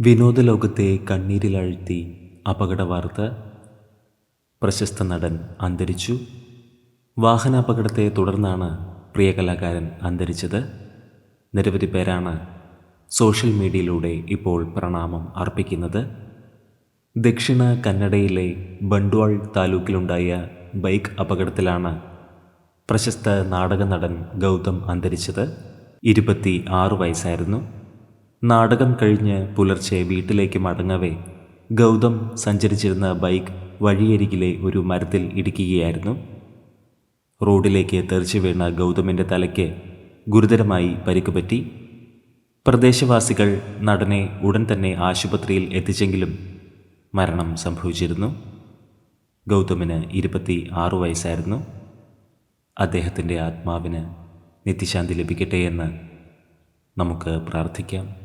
വിനോദലോകത്തെ കണ്ണീരിലഴ്ത്തി അപകടവാർത്ത പ്രശസ്ത നടൻ അന്തരിച്ചു. വാഹനാപകടത്തെ തുടർന്നാണ് പ്രിയ കലാകാരൻ അന്തരിച്ചത്. നിരവധി പേരാണ് സോഷ്യൽ മീഡിയയിലൂടെ ഇപ്പോൾ പ്രണാമം അർപ്പിക്കുന്നത്. ദക്ഷിണ കന്നഡയിലെ ബണ്ട്വാൾ താലൂക്കിലുണ്ടായ ബൈക്ക് അപകടത്തിലാണ് പ്രശസ്ത നാടക നടൻ ഗൗതം അന്തരിച്ചത്. ഇരുപത്തി ആറ് വയസ്സായിരുന്നു. നാടകം കഴിഞ്ഞ് പുലർച്ചെ വീട്ടിലേക്ക് മടങ്ങവേ ഗൗതം സഞ്ചരിച്ചിരുന്ന ബൈക്ക് വഴിയരികിലെ ഒരു മരത്തിൽ ഇടിക്കുകയായിരുന്നു. റോഡിലേക്ക് തെറിച്ചു വീണ ഗൗതമിന്റെ തലയ്ക്ക് ഗുരുതരമായി പരിക്കുപറ്റി പ്രദേശവാസികൾ നടനെ ഉടൻ തന്നെ ആശുപത്രിയിൽ എത്തിച്ചെങ്കിലും മരണം സംഭവിച്ചിരുന്നു. ഗൗതമിന് ഇരുപത്തി ആറു വയസ്സായിരുന്നു. അദ്ദേഹത്തിന്റെ ആത്മാവിന് നിത്യശാന്തി ലഭിക്കട്ടെ എന്ന് നമുക്ക് പ്രാർത്ഥിക്കാം.